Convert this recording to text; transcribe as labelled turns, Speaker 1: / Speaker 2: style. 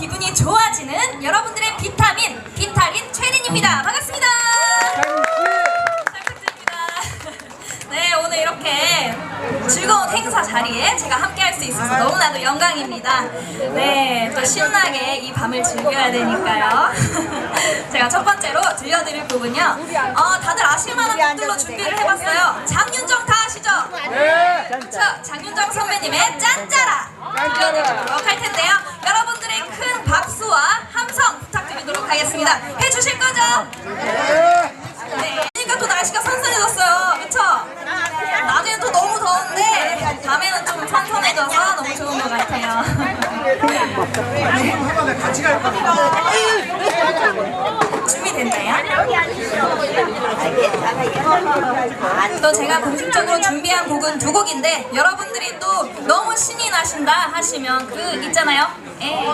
Speaker 1: 기분이 좋아지는 여러분들의 비타민 비타린 최린입니다. 반갑습니다. 잘 부탁드립니다. 네, 오늘 이렇게 즐거운 행사 자리에 제가 함께 할 수 있어서 너무나도 영광입니다. 네, 또 신나게 이 밤을 즐겨야 되니까요. 제가 첫 번째로 들려드릴 곡은요. 어, 다들 아실만한 곡들로 준비를 해봤어요. 장윤정 다 아시죠? 자, 장윤정 선배님의 짠짜라 들려드리도록 할 텐데 하겠습니다. 해주실 거죠? 네. 그러니까 또 날씨가 선선해졌어요. 그쵸? 낮에는 또 너무 더운데 밤에는 좀 선선해져서 너무 좋은 것 같아요.
Speaker 2: 같이 갈.
Speaker 1: 준비됐나요? 또 제가 공식적으로 준비한 곡은 두 곡인데 여러분들이 또 너무 신이 나신다 하시면 그 있잖아요. 에.